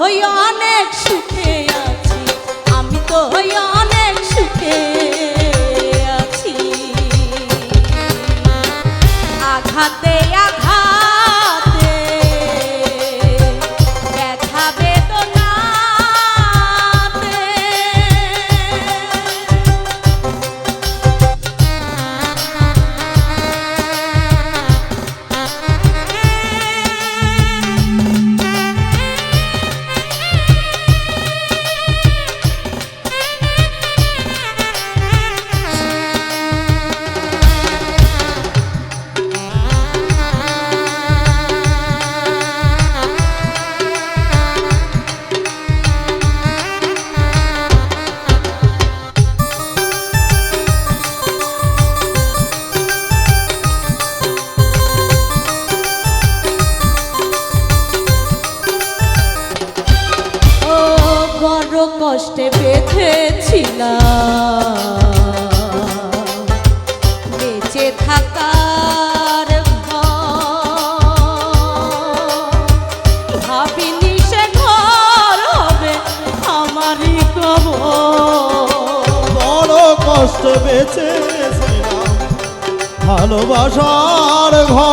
হই অনেক সুখে আছি। আমি তো হই অনেক সুখে আছি। আঘাতে আঘাতে বড় কষ্টে বেঁধেছিলাম বেঁচে থাকার। ভাবিনি সে ঘর হবে আমারই বড় কষ্ট বেঁচেছিলাম ভালোবাসার ঘর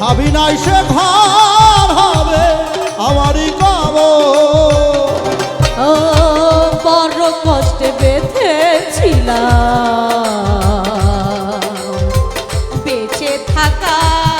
ভাবি নাই সে ঘর বেঁধেছিলাম বেঁচে থাকার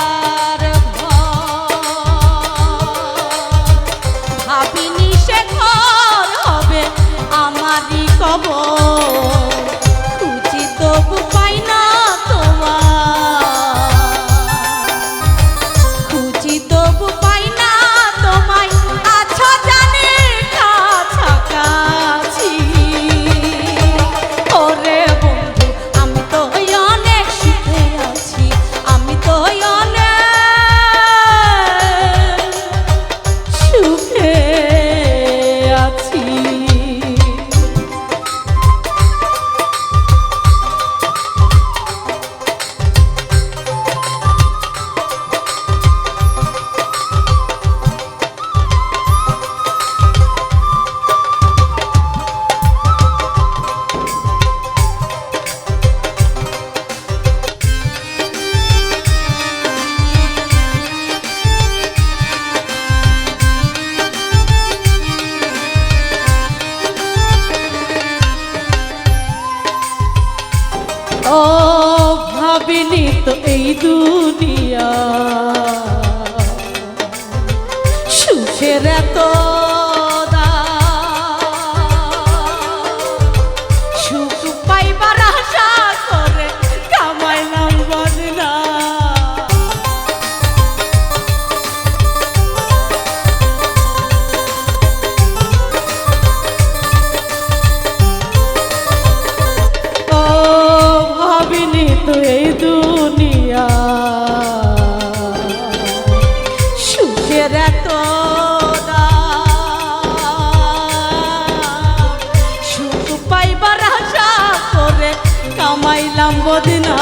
তো এই দুনিয়া। সুখের এত কামাইলাম বদিনা।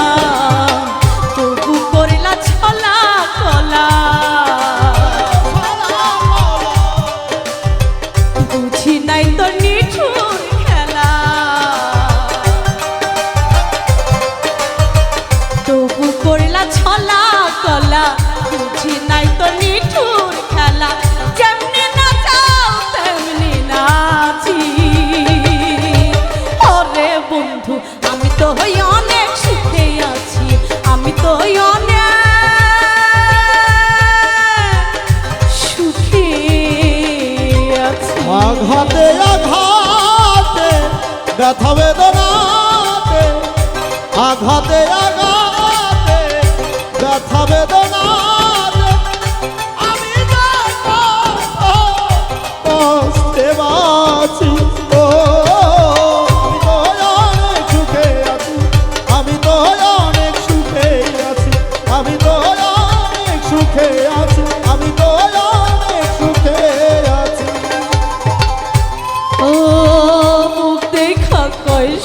আমি তো হই অনেক সুখে আছি আমি তো হই আঘাতে আঘাতে ব্যথা বেদনাতে আঘাতে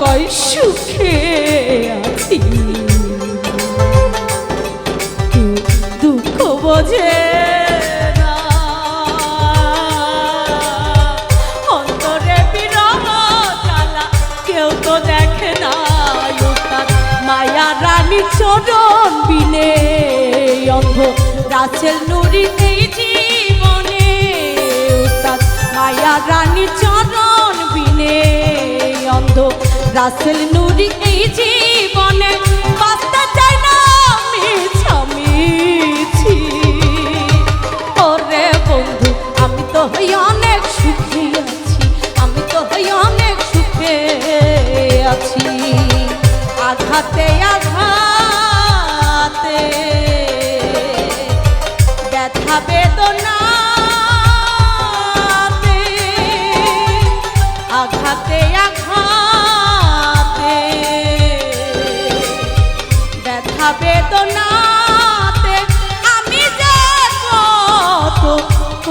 কয় সুখে আছি। দুঃখ বোঝে চরণ বিনে অন্ধ গাছের নুরি নেই জীবনে মায়া রানী রাসেল নুরি এই জীবনে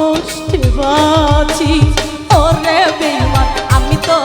কষ্টে বাঁচি। ওরে বেমান আমি তো